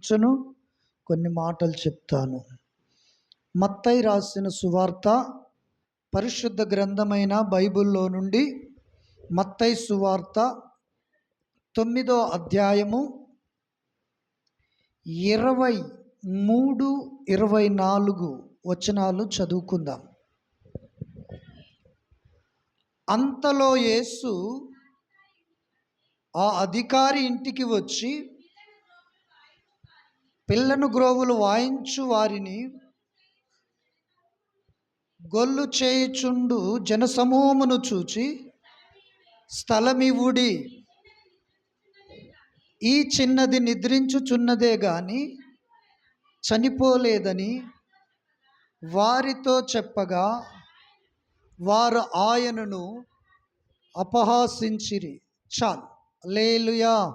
కూర్చొను కొన్ని మాటలు చెప్తాను. మత్తై రాసిన సువార్త పరిశుద్ధ గ్రంథమైన బైబిల్లో నుండి మత్తై సువార్త తొమ్మిదో అధ్యాయము ఇరవై మూడు ఇరవై నాలుగు వచనాలు చదువుకుందాం. అంతలో యేసు ఆ అధికారి ఇంటికి వచ్చి పిల్లను గ్రోవులు వాయించు వారిని గొల్లు చేయుచుండు జనసమూహమును చూచి స్థలమివుడి ఈ చిన్నది నిద్రించుచున్నదే గాని చనిపోలేదని వారితో చెప్పగా వారు ఆయనను అపహాసించిరి. చాలు. లేలుయా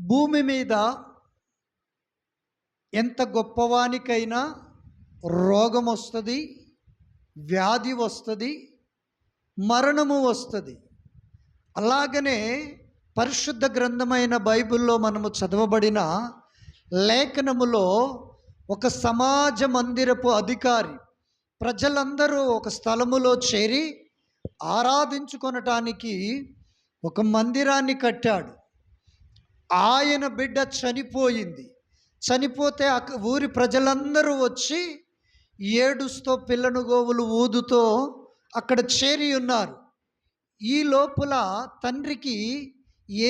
భూమి మీద ఎంత గొప్పవానికైనా రోగం వస్తుంది వ్యాధి వస్తుంది మరణము వస్తుంది. అలాగనే పరిశుద్ధ గ్రంథమైన బైబిల్లో మనము చదవబడిన లేఖనములో ఒక సమాజ మందిరపు అధికారి ప్రజలందరూ ఒక స్థలములో చేరి ఆరాధించుకొనటానికి ఒక మందిరాన్ని కట్టాడు. ఆయన బిడ్డ చనిపోయింది. చనిపోతే అక్క ఊరి ప్రజలందరూ వచ్చి ఏడుస్తో పిల్లను గోవులు ఊదుతో అక్కడ చేరి ఉన్నారు. ఈ లోపల తండ్రికి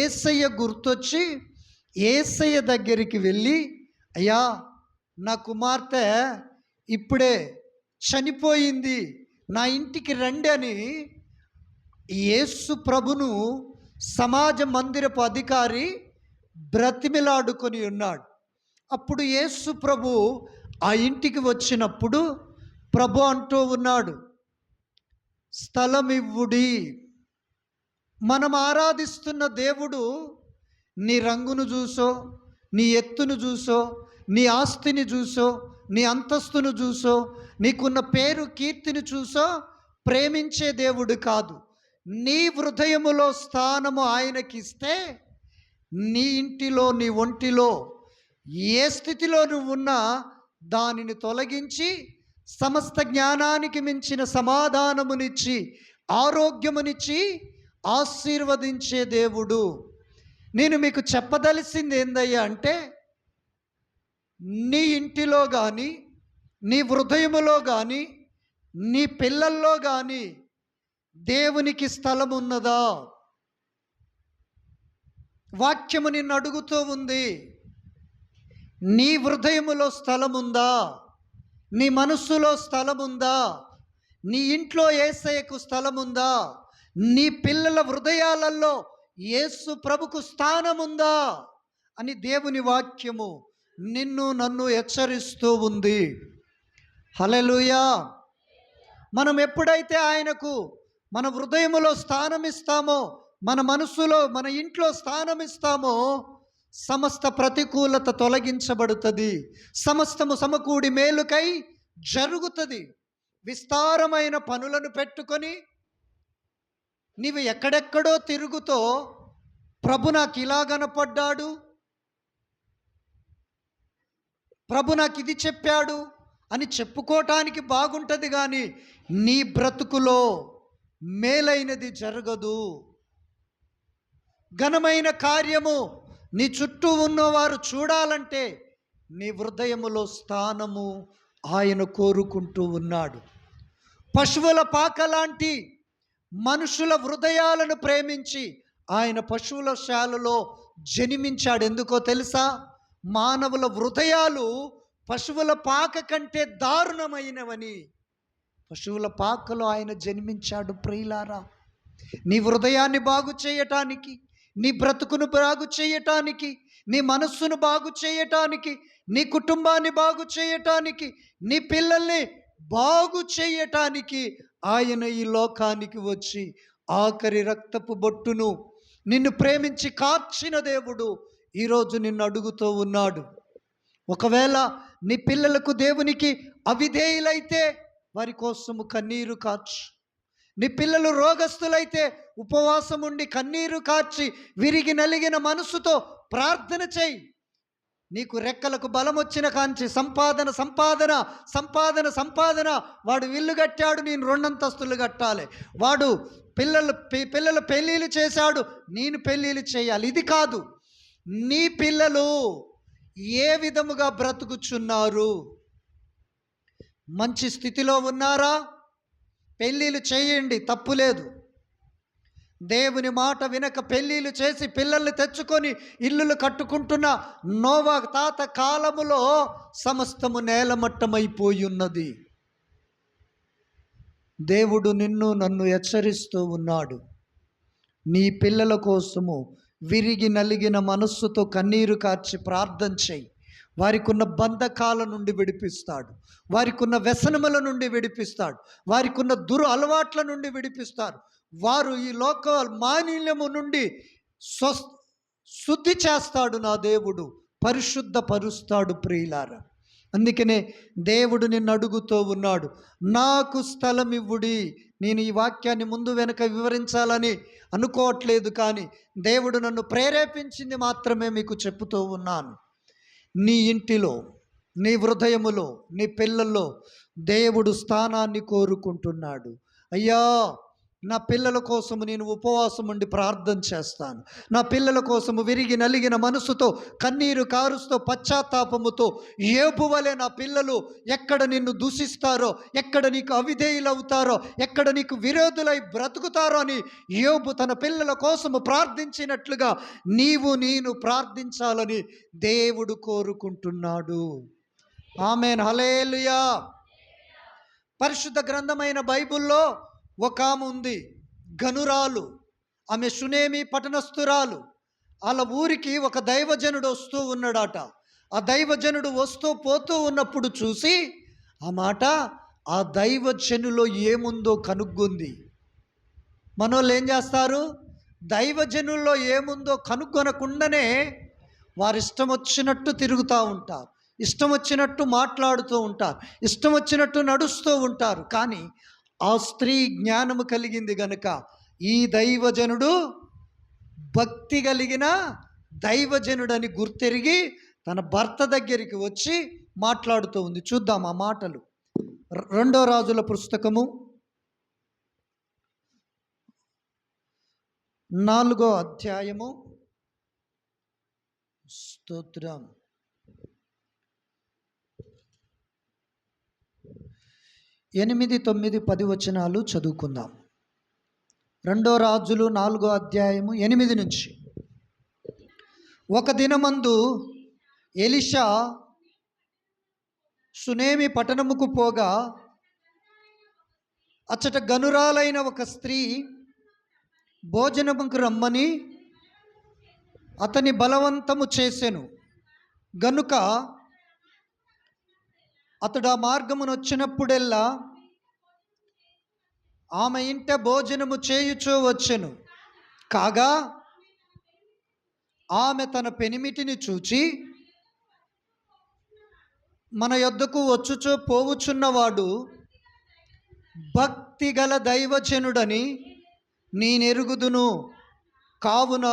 ఏసయ్య గుర్తొచ్చి ఏసయ్య దగ్గరికి వెళ్ళి అయ్యా నా కుమార్తె ఇప్పుడే చనిపోయింది నా ఇంటికి రండి అని యేసు ప్రభును సమాజ మందిరపు అధికారి బ్రతిమిలాడుకొని ఉన్నాడు. అప్పుడు యేసు ప్రభు ఆ ఇంటికి వచ్చినప్పుడు ప్రభు అంటూ ఉన్నాడు స్థలం ఇవ్వుడి మనం ఆరాధిస్తున్న దేవుడు నీ రంగును చూసో నీ ఎత్తును చూసో నీ ఆస్తిని చూసో నీ అంతస్తును చూసో నీకున్న పేరు కీర్తిని చూసో ప్రేమించే దేవుడు కాదు. నీ హృదయములో స్థానము ఆయనకిస్తే నీ ఇంటిలో నీ ఒంటిలో ఏ స్థితిలో నువ్వు ఉన్నా దానిని తొలగించి సమస్త జ్ఞానానికి మించిన సమాధానమునిచ్చి ఆరోగ్యమునిచ్చి ఆశీర్వదించే దేవుడు. నేను మీకు చెప్పదలిసింది ఏందయ్యా అంటే నీ ఇంటిలో కానీ నీ హృదయములో కానీ నీ పిల్లల్లో కానీ దేవునికి స్థలం ఉన్నదా? వాక్యము నిన్ను అడుగుతూ ఉంది. నీ హృదయములో స్థలముందా? నీ మనస్సులో స్థలముందా? నీ ఇంట్లో ఏసయ్యకు స్థలముందా? నీ పిల్లల హృదయాలలో యేసు ప్రభుకు స్థానముందా? అని దేవుని వాక్యము నిన్ను నన్ను హెచ్చరిస్తూ ఉంది. హలలుయా మనం ఎప్పుడైతే ఆయనకు మన హృదయములో స్థానం ఇస్తామో మన మనసులో మన ఇంట్లో స్థానం ఇస్తామో సమస్త ప్రతికూలత తొలగించబడుతుంది. సమస్తము సమకూడి మేలుకై జరుగుతుంది. విస్తారమైన పనులను పెట్టుకొని నీవు ఎక్కడెక్కడో తిరుగుతో ప్రభు నాకు ఇలా కనపడ్డాడు. ప్రభు నాకు ఇది చెప్పాడు అని చెప్పుకోవటానికి బాగుంటుంది కానీ నీ బ్రతుకులో మేలైనది జరగదు. ఘనమైన కార్యము నీ చుట్టూ ఉన్నవారు చూడాలంటే నీ హృదయములో స్థానము ఆయన కోరుకుంటూ ఉన్నాడు. పశువుల పాక లాంటి మనుషుల హృదయాలను ప్రేమించి ఆయన పశువుల శాలలో జన్మించాడు. ఎందుకో తెలుసా? మానవుల హృదయాలు పశువుల పాక కంటే దారుణమైనవని. పశువుల పాకలో ఆయన జన్మించాడు ప్రియులారా. నీ హృదయాన్ని బాగు చేయటానికి నీ బ్రతుకును బాగు చేయటానికి నీ మనస్సును బాగు చేయటానికి నీ కుటుంబాన్ని బాగు చేయటానికి నీ పిల్లల్ని బాగు చేయటానికి ఆయన ఈ లోకానికి వచ్చి ఆఖరి రక్తపు బొట్టును నిన్ను ప్రేమించి కార్చిన దేవుడు ఈరోజు నిన్ను అడుగుతూ ఉన్నాడు. ఒకవేళ నీ పిల్లలకు దేవునికి అవిధేయులైతే వారి కోసము కన్నీరు కాచు నీ పిల్లలు రోగస్తులైతే ఉపవాసం ఉండి కన్నీరు కార్చి విరిగి నలిగిన మనసుతో ప్రార్థన చేయి. నీకు రెక్కలకు బలం వచ్చిన కాంచి సంపాదన సంపాదన సంపాదన సంపాదన. వాడు ఇల్లు కట్టాడు నేను రెండంతస్తులు కట్టాలి. వాడు పిల్లలు పిల్లలు పెళ్ళిళ్ళు చేశాడు నేను పెళ్ళిళ్ళు చేయాలి. ఇది కాదు. నీ పిల్లలు ఏ విధముగా బ్రతుకుచున్నారు? మంచి స్థితిలో ఉన్నారా? పెళ్ళిళ్ళు చేయండి తప్పు లేదు. దేవుని మాట వినక పెళ్ళిళ్ళు చేసి పిల్లల్ని తెచ్చుకొని ఇల్లులు కట్టుకుంటున్న నోవా తాత కాలములో సమస్తము నేలమట్టమైపోయి ఉన్నది దేవుడు నిన్ను నన్ను హెచ్చరిస్తూ ఉన్నాడు. నీ పిల్లల కోసము విరిగి నలిగిన మనస్సుతో కన్నీరు కార్చి ప్రార్థన చేయి. వారికి ఉన్న బంధకాల నుండి విడిపిస్తాడు. వారికి ఉన్న వ్యసనముల నుండి విడిపిస్తాడు. వారికి ఉన్న దురు అలవాట్ల నుండి విడిపిస్తారు వారు ఈ లోక మాలిన్యము నుండి స్వస్ శుద్ధి చేస్తాడు నా దేవుడు. పరిశుద్ధ పరుస్తాడు అందుకనే దేవుడు నిన్ను అడుగుతూ ఉన్నాడు. నాకు స్థలం ఇవ్వుడి. నేను ఈ వాక్యాన్ని ముందు వెనక వివరించాలని అనుకోవట్లేదు కానీ దేవుడు నన్ను ప్రేరేపించింది మాత్రమే మీకు చెప్పుతూ ఉన్నాను. నీ ఇంటిలో నీ హృదయములో నీ పిల్లల్లో దేవుడు స్థానాన్ని కోరుకుంటున్నాడు. అయ్యా నా పిల్లల కోసము నేను ఉపవాసం ఉండి ప్రార్థన చేస్తాను. నా పిల్లల కోసము విరిగి నలిగిన మనసుతో కన్నీరు కారుస్తూ పశ్చాత్తాపముతో ఏపు వలె నా పిల్లలు ఎక్కడ నిన్ను దూషిస్తారో ఎక్కడ నీకు అవిధేయులవుతారో ఎక్కడ నీకు విరోధులై బ్రతుకుతారో అని ఏపు తన పిల్లల కోసము ప్రార్థించినట్లుగా నీవు నేను ప్రార్థించాలని దేవుడు కోరుకుంటున్నాడు. ఆమెన్. హలేలుయా పరిశుద్ధ గ్రంథమైన బైబిల్లో ఒక ఆమె ఉంది గనురాలు ఆమె సునేమి పట్టణస్థురాలు. వాళ్ళ ఊరికి ఒక దైవజనుడు వస్తూ ఉన్నాడట. ఆ దైవజనుడు వస్తూ పోతూ ఉన్నప్పుడు చూసి ఆ మాట ఆ దైవజనులో ఏముందో కనుగొంది మనోళ్ళు ఏం చేస్తారు? దైవజనుల్లో ఏముందో కనుగొనకుండానే వారి ఇష్టం వచ్చినట్టు తిరుగుతూ ఉంటారు. ఇష్టం వచ్చినట్టు మాట్లాడుతూ ఉంటారు. ఇష్టం వచ్చినట్టు నడుస్తూ ఉంటారు. కానీ ఆ ఆ స్త్రీ జ్ఞానము కలిగింది గనుక ఈ దైవజనుడు భక్తి కలిగిన దైవజనుడని గుర్తెరిగి తన భర్త దగ్గరికి వచ్చి మాట్లాడుతూ ఉంది. చూద్దాం ఆ మాటలు. రెండో రాజుల పుస్తకము. నాలుగో అధ్యాయము. స్తోత్రం. ఎనిమిది తొమ్మిది పది వచనాలు చదువుకుందాం. రెండో రాజులు నాలుగో అధ్యాయము ఎనిమిది నుంచి. ఒక దినమందు ఎలిషా సునేమి పట్టణముకు పోగా అచ్చట గనురాలైన ఒక స్త్రీ భోజనముకు రమ్మని అతని బలవంతము చేసెను. గనుక అతడు ఆ మార్గమును వచ్చినప్పుడెల్లా ఆమె ఇంట భోజనము చేయుచూ వచ్చెను. కాగా ఆమె తన పెనిమిటిని చూచి మన యొద్దకు వచ్చుచో పోవుచున్నవాడు భక్తి గల దైవజనుడని నేనెరుగుదును. కావున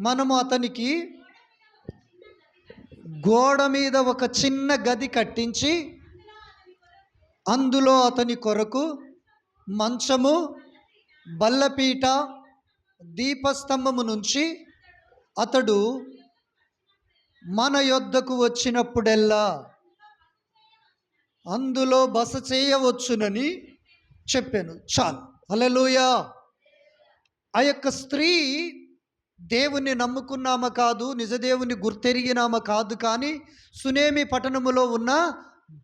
మనము అతనికి గోడ మీద ఒక చిన్న గది కట్టించి అందులో అతని కొరకు మంచము బల్లపీట దీపస్తంభము నుంచి అతడు మన యొద్దకు వచ్చినప్పుడెల్లా అందులో బస చేయవచ్చునని చెప్పాను. చాలు. హల్లెలూయా. ఆ యొక్క స్త్రీ దేవుణ్ణి నమ్ముకున్నామ కాదు నిజదేవుని గుర్తెరిగినామ కాదు కానీ సునేమి పట్టణములో ఉన్న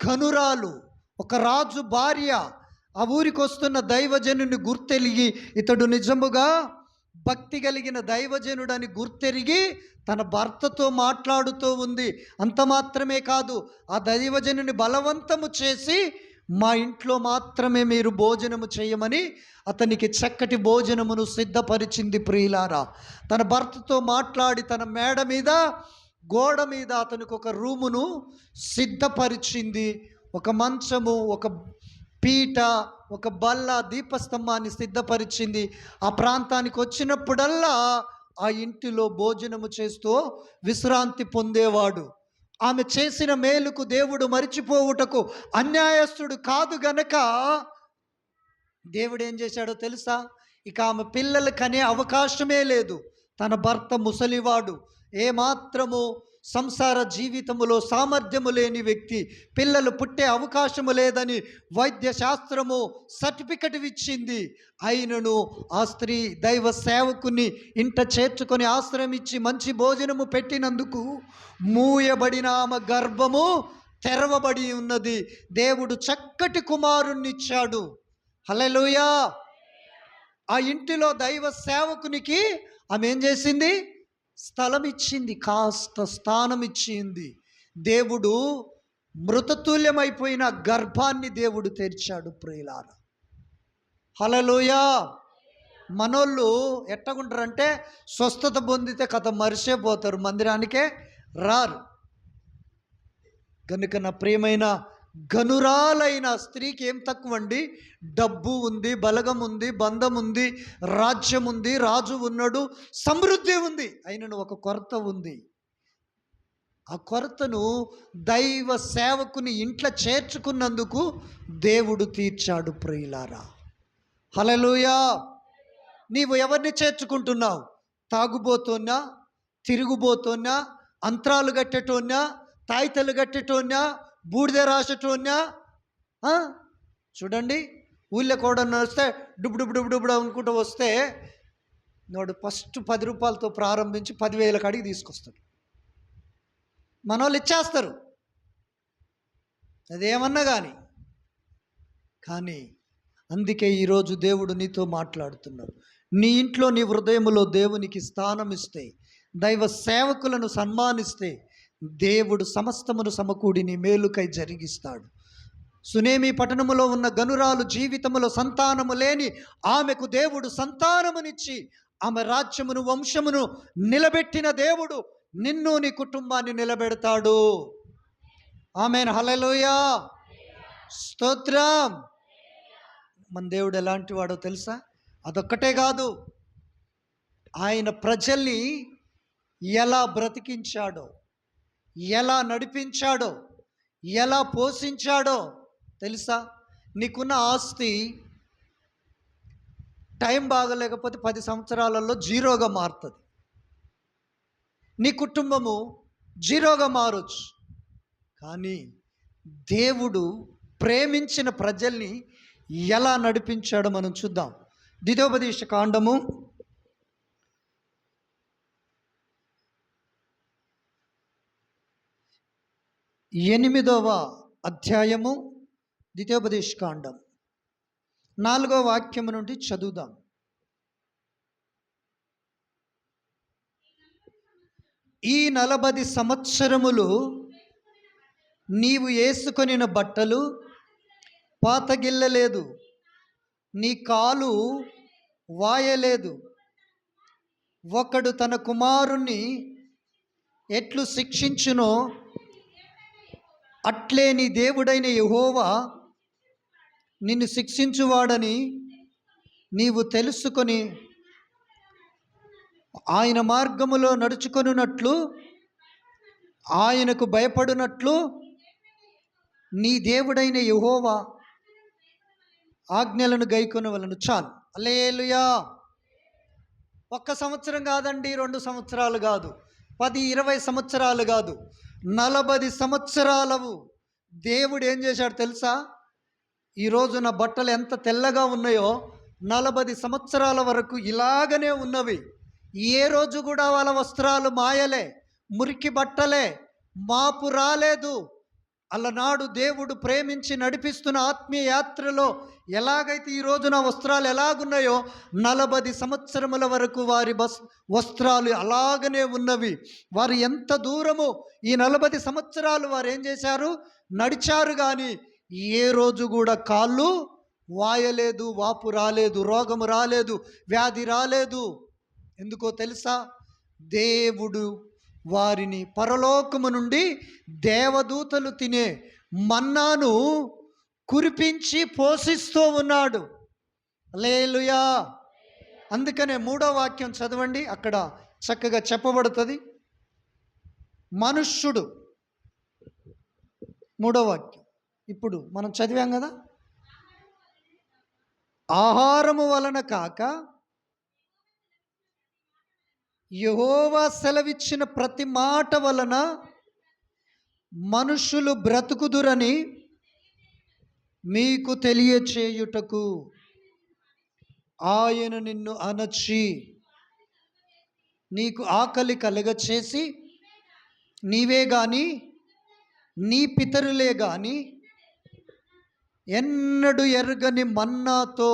ఘనురాలు ఒక రాజు భార్య ఆ ఊరికి వస్తున్న దైవజనుని గుర్తెరిగి ఇతడు నిజముగా భక్తి కలిగిన దైవజనుడని గుర్తెరిగి తన భర్తతో మాట్లాడుతూ ఉంది. అంత మాత్రమే కాదు ఆ దైవజనుని బలవంతము చేసి మా ఇంట్లో మాత్రమే మీరు భోజనము చేయమని అతనికి చక్కటి భోజనమును సిద్ధపరిచింది ప్రియులారా. తన భర్తతో మాట్లాడి తన మేడ మీద గోడ మీద అతనికి ఒక రూమును సిద్ధపరిచింది. ఒక మంచము ఒక పీట ఒక బల్ల దీపస్తంభాన్ని సిద్ధపరిచింది. ఆ ప్రాంతానికి వచ్చినప్పుడల్లా ఆ ఇంటిలో భోజనము చేస్తూ విశ్రాంతి పొందేవాడు. ఆమె చేసిన మేలుకు దేవుడు మరిచిపోవుటకు అన్యాయస్తుడు కాదు గనక దేవుడు ఏం చేశాడో తెలుసా? ఇక ఆమె పిల్లలు కనే అవకాశమే లేదు. తన భర్త ముసలివాడు. ఏమాత్రము సంసార జీవితములో సామర్థ్యము లేని వ్యక్తి పిల్లలు పుట్టే అవకాశము లేదని వైద్య శాస్త్రము సర్టిఫికెట్ ఇచ్చింది. అయినను ఆ స్త్రీ దైవ సేవకుని ఇంట చేర్చుకొని ఆశ్రమిచ్చి మంచి భోజనము పెట్టినందుకు మూయబడిన ఆమె గర్భము తెరవబడి ఉన్నది. దేవుడు చక్కటి కుమారుణ్ణిచ్చాడు. హల్లెలూయా! ఆ ఇంటిలో దైవ సేవకునికి ఆమె ఏం చేసింది? స్థలం ఇచ్చింది కాస్త స్థానం ఇచ్చింది దేవుడు మృతతుల్యమైపోయిన గర్భాన్ని దేవుడు తెరిచాడు ప్రియులార. హలలోయ మనోళ్ళు ఎట్టగుంటారంటే స్వస్థత పొందితే కథ మరిసేపోతారు మందిరానికే రారు. కనుక నా ప్రియమైన గనురాలైన స్త్రీకి ఏం తక్కువ అండి డబ్బు ఉంది బలగం ఉంది బంధం ఉంది రాజ్యం ఉంది రాజు ఉన్నాడు సమృద్ధి ఉంది అయినను ఒక కొరత ఉంది. ఆ కొరతను దైవ సేవకుని ఇంట్లో చేర్చుకున్నందుకు దేవుడు తీర్చాడు ప్రియులారా. హలలుయా నీవు ఎవరిని చేర్చుకుంటున్నావు? తాగుబోతున్నా తిరుగుబోతున్నా అంతరాలు కట్టేటోన్నా తాయితలు కట్టేటోన్నా బూడిద రాసేటోన్నా చూడండి ఊళ్ళో కూడా వస్తే డుబ్బు డుబ్బు డుబ్బు డుబ్బు అనుకుంటూ వస్తే నోడు ఫస్ట్ పది రూపాయలతో ప్రారంభించి పదివేల కాడికి తీసుకొస్తాడు. మన వాళ్ళు ఇచ్చేస్తారు. అదేమన్నా కానీ కానీ అందుకే ఈరోజు దేవుడు నీతో మాట్లాడుతున్నాడు. నీ ఇంట్లో నీ హృదయంలో దేవునికి స్థానం ఇస్తే దైవ సేవకులను సన్మానిస్తే దేవుడు సమస్తమును సమకూడిని మేలుకై జరిగిస్తాడు. సునేమి పట్టణములో ఉన్న గనురాలు జీవితములో సంతానము లేని ఆమెకు దేవుడు సంతానమునిచ్చి ఆమె రాజ్యమును వంశమును నిలబెట్టిన దేవుడు నిన్ను నీ కుటుంబాన్ని నిలబెడతాడు. ఆమెను. హలలోయా స్తోత్రం. మన దేవుడు ఎలాంటి వాడో తెలుసా? అదొక్కటే కాదు ఆయన ప్రజల్ని ఎలా బ్రతికించాడో ఎలా నడిపించాడో ఎలా పోషించాడో తెలుసా? నీకున్న ఆస్తి టైం బాగలేకపోతే పది సంవత్సరాలలో జీరోగా మారుతుంది. నీ కుటుంబము జీరోగా మారొచ్చు. కానీ దేవుడు ప్రేమించిన ప్రజల్ని ఎలా నడిపించాడో మనం చూద్దాం. ద్వితోపదేశ కాండము ఎనిమిదవ అధ్యాయము ద్వితోపదేశ కాండం నాలుగవ వాక్యము నుండి చదువుదాం. ఈ నలభది సంవత్సరములు నీవు వేసుకొనిన బట్టలు పాతగిల్లలేదు. నీ కాలు వాయలేదు. ఒకడు తన కుమారుణ్ణి ఎట్లు శిక్షించునో అట్లే నీ దేవుడైన యహోవా నిన్ను శిక్షించువాడని నీవు తెలుసుకొని ఆయన మార్గములో నడుచుకొనున్నట్లు ఆయనకు భయపడునట్లు నీ దేవుడైన యహోవా ఆజ్ఞలను గైకొనవలను. చాలు. అల్లేలుయా ఒక్క సంవత్సరం కాదండి రెండు సంవత్సరాలు కాదు. పది ఇరవై సంవత్సరాలు కాదు. నలభై సంవత్సరాలవు దేవుడు ఏం చేశాడు తెలుసా? ఈరోజు నా బట్టలు ఎంత తెల్లగా ఉన్నాయో నలభై సంవత్సరాల వరకు ఇలాగనే ఉన్నవి. ఏ రోజు కూడా వాళ్ళ వస్త్రాలు మాయలే మురికి బట్టలే మాపు రాలేదు. అలనాడు దేవుడు ప్రేమించి నడిపిస్తున్న ఆత్మీయ యాత్రలో ఎలాగైతే ఈ రోజున నా వస్త్రాలు ఎలాగున్నాయో నలభై సంవత్సరముల వరకు వారి బస్ వస్త్రాలు అలాగనే ఉన్నవి. వారు ఎంత దూరము ఈ నలభై సంవత్సరాలు వారు ఏం చేశారు? నడిచారు కానీ ఏ రోజు కూడా కాళ్ళు వాయలేదు వాపు రాలేదు రోగము రాలేదు వ్యాధి రాలేదు. ఎందుకో తెలుసా? దేవుడు వారిని పరలోకము నుండి దేవదూతలు తినే మన్నాను కురిపించి పోషిస్తూ ఉన్నాడు. లేలుయా అందుకనే మూడో వాక్యం చదవండి అక్కడ చక్కగా చెప్పబడుతుంది. మనుష్యుడు. మూడో వాక్యం. ఇప్పుడు మనం చదివాం కదా? ఆహారము వలన కాక యహోవా సెలవిచ్చిన ప్రతి మాట వలన మనుషులు బ్రతుకుదురని మీకు తెలియచేయుటకు ఆయన నిన్ను అనచి నీకు ఆకలి కలగచేసి నీవే గాని నీ పితరులే గాని ఎన్నడు ఎరగని మన్నాతో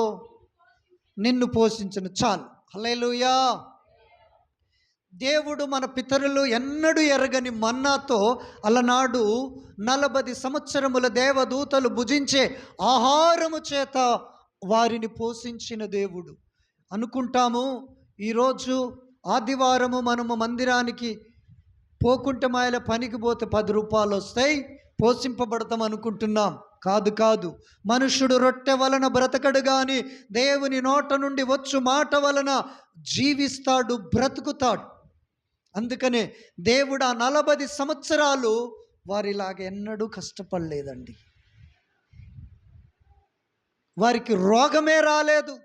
నిన్ను పోషించను. చాలు. హలేలుయా దేవుడు మన పితరులు ఎన్నడూ ఎరగని మన్నాతో అలనాడు నలభై సంవత్సరముల దేవదూతలు భుజించే ఆహారము చేత వారిని పోషించిన దేవుడు. అనుకుంటాము ఈరోజు ఆదివారము మనము మందిరానికి పోకుంటే మాయల పనికి పోతే పది రూపాయలు వస్తాయి పోషింపబడతాం అనుకుంటున్నాం. కాదు కాదు. మనుషుడు రొట్టె వలన బ్రతకడు గాని దేవుని నోట నుండి వచ్చు మాట వలన జీవిస్తాడు బ్రతుకుతాడు. అందుకనే దేవుడు ఆ నలభై సంవత్సరాలు వారిలాగా ఎన్నడూ కష్టపడలేదండి. వారికి రోగమే రాలేదు.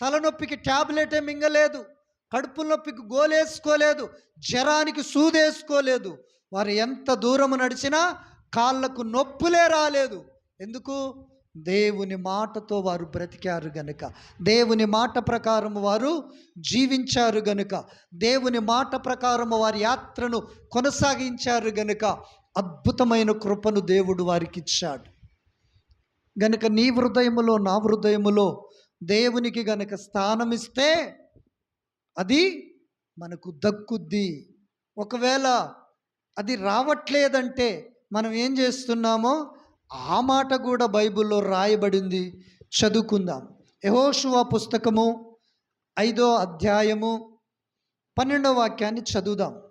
తలనొప్పికి ట్యాబ్లెటే మింగలేదు. కడుపు నొప్పికి గోలేసుకోలేదు. జ్వరానికి సూదేసుకోలేదు. వారు ఎంత దూరము నడిచినా కాళ్ళకు నొప్పులే రాలేదు. ఎందుకు? దేవుని మాటతో వారు బ్రతికారు గనుక. దేవుని మాట ప్రకారం వారు జీవించారు గనుక. దేవుని మాట ప్రకారం వారి యాత్రను కొనసాగించారు గనుక. అద్భుతమైన కృపను దేవుడు వారికి ఇచ్చాడు గనుక నీ హృదయములో నా హృదయములో దేవునికి గనుక స్థానం ఇస్తే అది మనకు దక్కుద్ది. ఒకవేళ అది రావట్లేదంటే మనం ఏం చేస్తున్నామో ఆ మాట కూడా బైబిల్లో రాయబడింది. చదువుకుందాం. యహోషువ పుస్తకము ఐదో అధ్యాయము పన్నెండో వాక్యాన్ని చదువుదాం.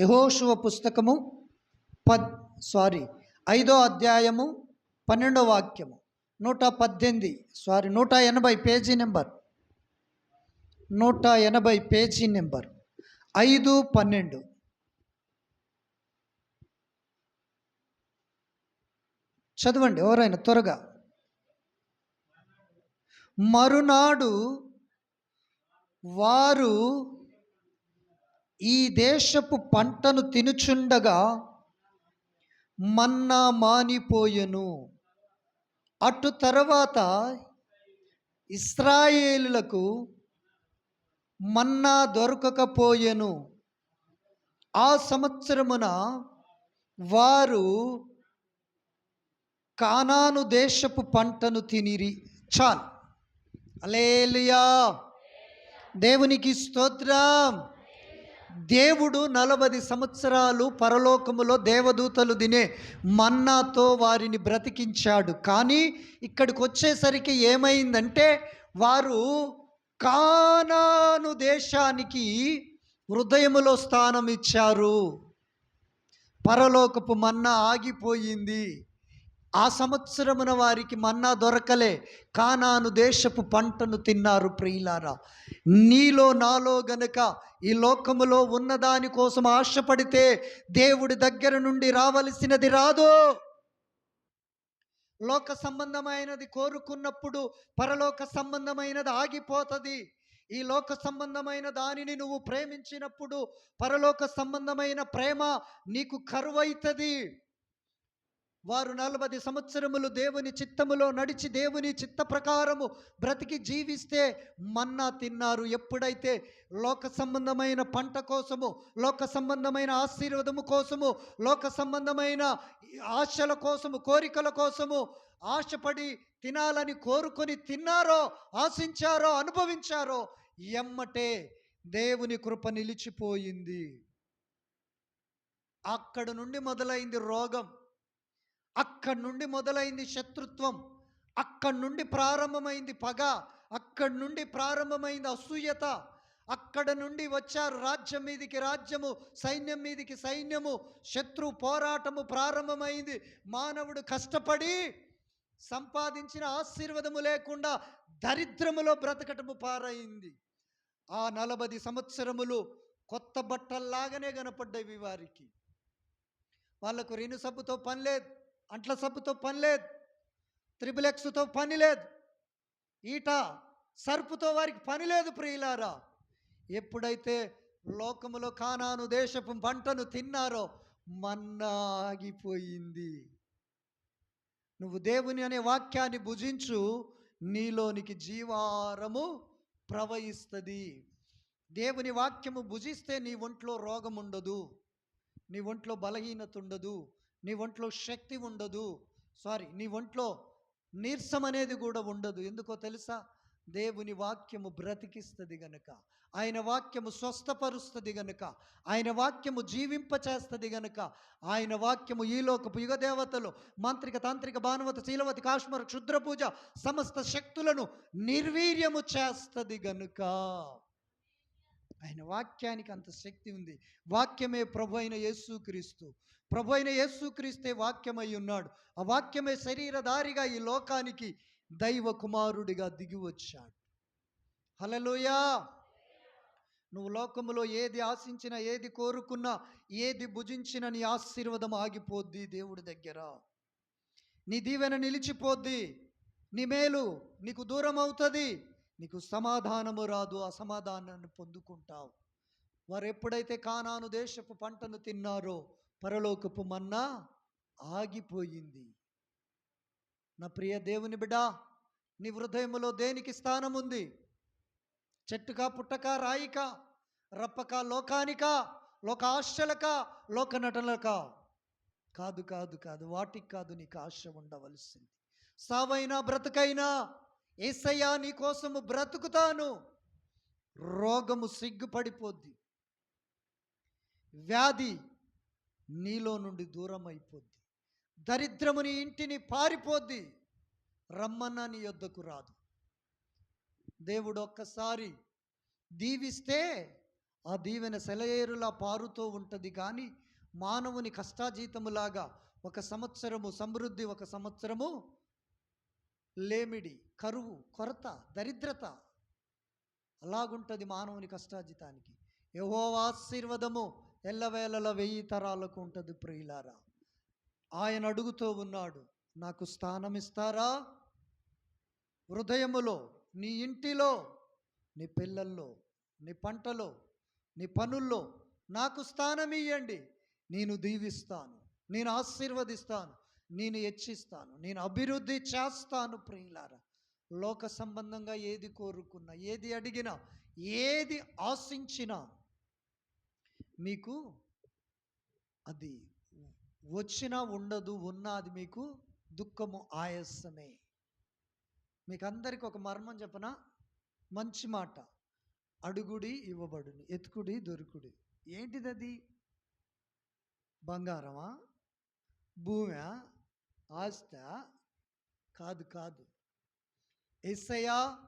యహోషువ పుస్తకము పద్ సారీ ఐదో అధ్యాయము పన్నెండో వాక్యము. నూట పద్దెనిమిది సారీ నూట ఎనభై పేజీ నెంబర్. నూట ఎనభై పేజీ నెంబర్. ఐదు పన్నెండు. చదవండి ఎవరైనా త్వరగా. మరునాడు వారు ఈ దేశపు పంటను తినుచుండగా మన్నా మానిపోయెను. అటు తర్వాత ఇస్రాయేలులకు మన్నా దొరకకపోయెను. ఆ సంవత్సరమున వారు కానాను దేశపు పంటను తినిరి. చాలు. అలేలుయా దేవునికి స్తోత్రం. దేవుడు నలభై సంవత్సరాలు పరలోకములో దేవదూతలు తినే మన్నాతో వారిని బ్రతికించాడు. కానీ ఇక్కడికి వచ్చేసరికి ఏమైందంటే వారు కానాను దేశానికి హృదయములో స్థానం ఇచ్చారు పరలోకపు మన్నా ఆగిపోయింది. ఆ సంవత్సరమున వారికి మన్నా దొరకలే. కానాను దేశపు పంటను తిన్నారు ప్రియులారా. నీలో నాలో గనుక ఈ లోకములో ఉన్నదాని కోసం ఆశపడితే దేవుడి దగ్గర నుండి రావలసినది రాదు. లోక సంబంధమైనది కోరుకున్నప్పుడు పరలోక సంబంధమైనది ఆగిపోతుంది. ఈ లోక సంబంధమైన దానిని నువ్వు ప్రేమించినప్పుడు పరలోక సంబంధమైన ప్రేమ నీకు కరువైతుంది. వారు నలభై సంవత్సరములు దేవుని చిత్తములో నడిచి దేవుని చిత్త ప్రకారము బ్రతికి జీవిస్తే మన్నా తిన్నారు. ఎప్పుడైతే లోక సంబంధమైన పంట కోసము లోక సంబంధమైన ఆశీర్వదము కోసము లోక సంబంధమైన ఆశల కోసము కోరికల కోసము ఆశపడి తినాలని కోరుకొని తిన్నారో ఆశించారో అనుభవించారో ఎమ్మటే దేవుని కృప నిలిచిపోయింది. అక్కడ నుండి మొదలైంది రోగం. అక్కడి నుండి మొదలైంది శత్రుత్వం అక్కడి నుండి ప్రారంభమైంది పగ అక్కడి నుండి ప్రారంభమైంది అసూయత అక్కడ నుండి వచ్చారు రాజ్యం మీదికి రాజ్యము సైన్యం మీదికి సైన్యము శత్రు పోరాటము ప్రారంభమైంది. మానవుడు కష్టపడి సంపాదించిన ఆశీర్వదము లేకుండా దరిద్రములో బ్రతకటము పారైంది. ఆ నలభై సంవత్సరములు కొత్త బట్టల్లాగానే కనపడ్డవి వారికి. వాళ్ళకు రిను సబ్బుతో పని లేదు. అంట్ల సబ్బుతో పని లేదు. త్రిబుల్ ఎక్స్తో పని లేదు. ఈట సర్పుతో వారికి పని లేదు ప్రియులారా. ఎప్పుడైతే లోకములో కానాను దేశపు పంటను తిన్నారో మన్నాగిపోయింది. నువ్వు దేవుని అనే వాక్యాన్ని భుజించు నీలోనికి జీవారము ప్రవహిస్తుంది. దేవుని వాక్యము భుజిస్తే నీ ఒంట్లో రోగం ఉండదు నీ ఒంట్లో బలహీనత ఉండదు నీ ఒంట్లో శక్తి ఉండదు. సారీ నీ ఒంట్లో నీరసం అనేది కూడా ఉండదు. ఎందుకో తెలుసా? దేవుని వాక్యము బ్రతికిస్తుంది గనుక. ఆయన వాక్యము స్వస్థపరుస్తుంది గనుక. ఆయన వాక్యము జీవింపచేస్తుంది గనుక. ఆయన వాక్యము ఈలోకపు యుగ దేవతలు మాంత్రిక తాంత్రిక భానువత శీలవతి కాశ్మర క్షుద్ర పూజ సమస్త శక్తులను నిర్వీర్యము చేస్తుంది గనుక. ఆయన వాక్యానికి అంత శక్తి ఉంది. వాక్యమే ప్రభు అయిన యేసుక్రీస్తు. ప్రభు అయిన యేసుక్రీస్తే వాక్యమై ఉన్నాడు. ఆ వాక్యమే శరీరధారిగా ఈ లోకానికి దైవ కుమారుడిగా దిగి వచ్చాడు. హలలోయా నువ్వు లోకములో ఏది ఆశించినా ఏది కోరుకున్నా ఏది భుజించినా నీ ఆశీర్వాదం ఆగిపోద్ది దేవుడి దగ్గర. నీ దీవెన నిలిచిపోద్ది. నీ మేలు నీకు దూరం అవుతుంది నీకు సమాధానము రాదు. అసమాధానాన్ని పొందుకుంటావు. వారు ఎప్పుడైతే కానాను దేశపు పంటను తిన్నారో పరలోకపు మన్నా ఆగిపోయింది. నా ప్రియ దేవుని బిడా నీ హృదయములో దేనికి స్థానం ఉంది చెట్టుక పుట్టక రాయిక రప్పక లోకానిక లోక ఆశలక లోక నటనలక? కాదు కాదు కాదు వాటికి కాదు నీకు ఆశ ఉండవలసింది. సావైనా బ్రతుకైనా ఏసయ్యా నీ కోసము బ్రతుకుతాను. రోగము సిగ్గుపడిపోద్ది. వ్యాధి నీలో నుండి దూరం అయిపోద్ది దరిద్రము నీ ఇంటిని పారిపోద్ది. రమ్మన్న నీ యొద్దకు రాదు. దేవుడు ఒక్కసారి దీవిస్తే ఆ దీవెన సెలయేరులా పారుతూ ఉంటుంది కానీ మానవుని కష్టాజీతములాగా ఒక సంవత్సరము సమృద్ధి ఒక సంవత్సరము లేమిడి కరువు కొరత దరిద్రత అలాగుంటుంది మానవుని కష్టాజితానికి. యహో ఆశీర్వదము ఎల్లవేళల వెయ్యి తరాలకు ఉంటుంది ప్రియులారా. ఆయన అడుగుతూ ఉన్నాడు నాకు స్థానం ఇస్తారా? హృదయములో నీ ఇంటిలో నీ పిల్లల్లో నీ పంటలో నీ పనుల్లో నాకు స్థానం ఇయ్యండి. నేను దీవిస్తాను నేను ఆశీర్వదిస్తాను నేను హెచ్చిస్తాను నేను అభివృద్ధి చేస్తాను ప్రియులారా. లోక సంబంధంగా ఏది కోరుకున్నా ఏది అడిగినా ఏది ఆశించినా మీకు అది వచ్చినా ఉండదు ఉన్నా అది మీకు దుఃఖము ఆయాసమే. మీకు అందరికి ఒక మర్మం చెప్పన? మంచి మాట. అడుగుడి ఇవ్వబడును ఎతుకుడి దొరుకుడి. ఏంటిది అది బంగారమా? భూమి? ఆస్త? కాదు కాదు. ఎస్సయా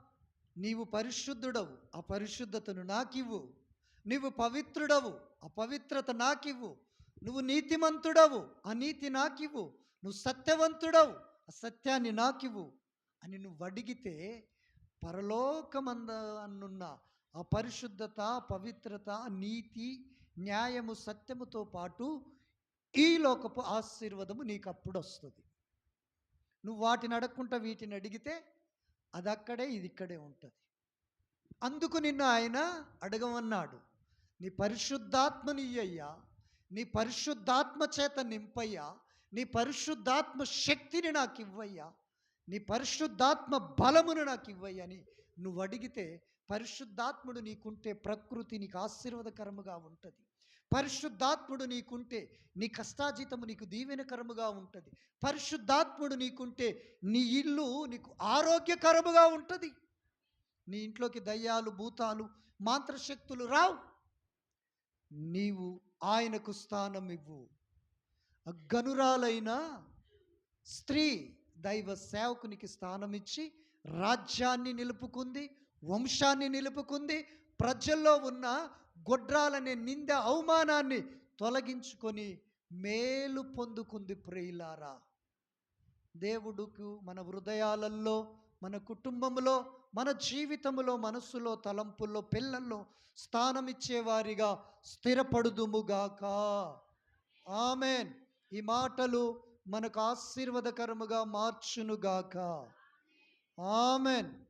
నీవు పరిశుద్ధుడవు ఆ పరిశుద్ధతను నాకివ్వు. నీవు పవిత్రుడవు. అపవిత్రత నాకివ్వు. నువ్వు నీతిమంతుడవు. ఆ నీతి నాకివ్వు. నువ్వు సత్యవంతుడవు. ఆ సత్యాన్ని నాకివ్వు అని నువ్వు అడిగితే పరలోకమంద అన్నున్న ఆ పరిశుద్ధత పవిత్రత నీతి న్యాయము సత్యముతో పాటు ఈ లోకపు ఆశీర్వాదము నీకు అప్పుడు వస్తుంది నువ్వు వాటిని అడగకుండా వీటిని అడిగితే అది అక్కడే ఇది ఇక్కడే ఉంటుంది. అందుకు నిన్ను ఆయన అడగమన్నాడు. నీ పరిశుద్ధాత్మని అయ్యా నీ పరిశుద్ధాత్మ చేత నింపయ్యా నీ పరిశుద్ధాత్మ శక్తిని నాకు ఇవ్వయ్యా నీ పరిశుద్ధాత్మ బలమును నాకు ఇవ్వయ్యని నువ్వు అడిగితే పరిశుద్ధాత్ముడు నీకుంటే ప్రకృతి నీకు ఆశీర్వాదకరముగా ఉంటుంది. పరిశుద్ధాత్ముడు నీకుంటే నీ కష్టాజీతము నీకు దీవెనకరముగా ఉంటుంది. పరిశుద్ధాత్ముడు నీకుంటే నీ ఇల్లు నీకు ఆరోగ్యకరముగా ఉంటుంది. నీ ఇంట్లోకి దయ్యాలు భూతాలు మాంత్రశక్తులు రావు. నీవు ఆయనకు స్థానం ఇవ్వు. గనురాలైన స్త్రీ దైవ సేవకునికి స్థానం ఇచ్చి రాజ్యాన్ని నిలుపుకుంది వంశాన్ని నిలుపుకుంది ప్రజల్లో ఉన్న గొడ్రాలనే నింద అవమానాన్ని తొలగించుకొని మేలు పొందుకుంది ప్రియులారా. దేవుడుకు మన హృదయాలలో మన కుటుంబంలో మన జీవితంలో మనస్సులో తలంపుల్లో పిల్లల్లో స్థానమిచ్చేవారిగా స్థిరపడుదుముగాక. ఆమెన్. ఈ మాటలు మనకు ఆశీర్వాదకరముగా మార్చునుగాక. ఆమెన్.